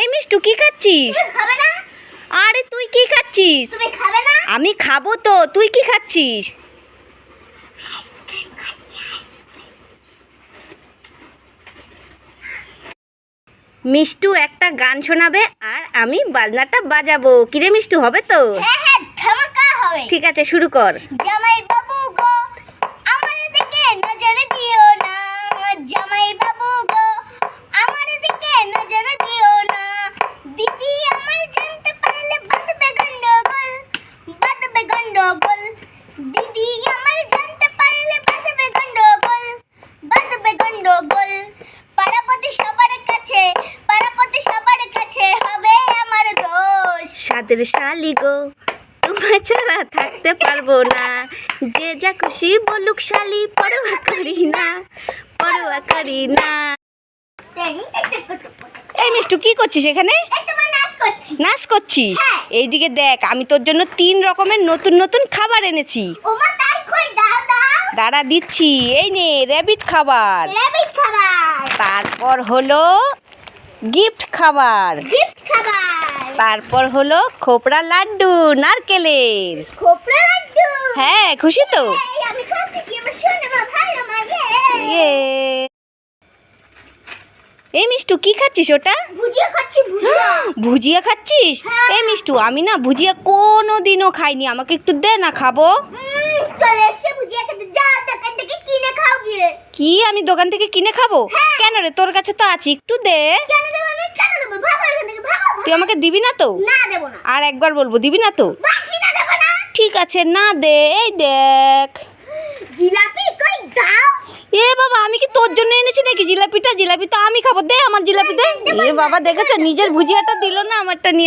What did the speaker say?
এই মিষ্টু কি খাচ্ছিস? আরে তুই কি খাচ্ছিস? আমি খাব তো তুই কি খাচ্ছিস? মিষ্টু একটা গান শোনাবে আর আমি বাজনাটা বাজাবো। কিরে মিষ্টু হবে তো? হ্যাঁ হ্যাঁ ঠিক আছে শুরু কর। জামাই দোষ সাদের শালি গো। তোমার ছাড়া থাকতে পারব না। যে যা খুশি বলুক শালি পরোয়া করি না পরোয়া করি না। এই মিষ্টু কি করছিস এখানে? নাচ করছিস? হ্যাঁ। এইদিকে দেখ আমি তোর জন্য তিন রকমের নতুন নতুন খাবার এনেছি। ওমা তাই কই? দাও দাও। দাঁড়া দিচ্ছি। এই নে র্যাবিট খাবার। তারপর হলো গিফট খাবার। গিফট খাবার তারপর হলো খোপড়া লাড্ডু নারকেলের। খোপড়া লাড্ডু? হ্যাঁ খুশি তো? আমি খুব খুশি আমার শুনে মা ভালো লাগে ইয়ে। এই মিষ্টু কি খাচ্ছিস ওটা? ভুজিয়া খাচ্ছি ভুজিয়া। খাচ্ছিস? হ্যাঁ। এই মিষ্টু আমি না ভুজিয়া কোনো দিনও খাইনি আমাকে একটু দে না খাব। কি আমি দোকান থেকে কিনে খাব? হ্যাঁ। কেন রে তোর কাছে তো আছে একটু দে। কেন দেবো আমি? কেন দেবো? ভাগো এখান থেকে ভাগো ভাগো। তুই আমাকে দিবি না তো? না দেবো না। আর একবার বলব দিবি না তো? বাক্সি না দেবো না। ঠিক আছে না দে এই দেখ। জিলাপি কই দাও। এ বাবা আমি কি তোর জন্য এনেছি নাকি জিলাপিটা? জিলাপি তো আমি খাব দে আমার জিলাপি দে। এ বাবা দেখেছ? নিজের ভুজিয়াটা দিল না আমারটা নিয়ে।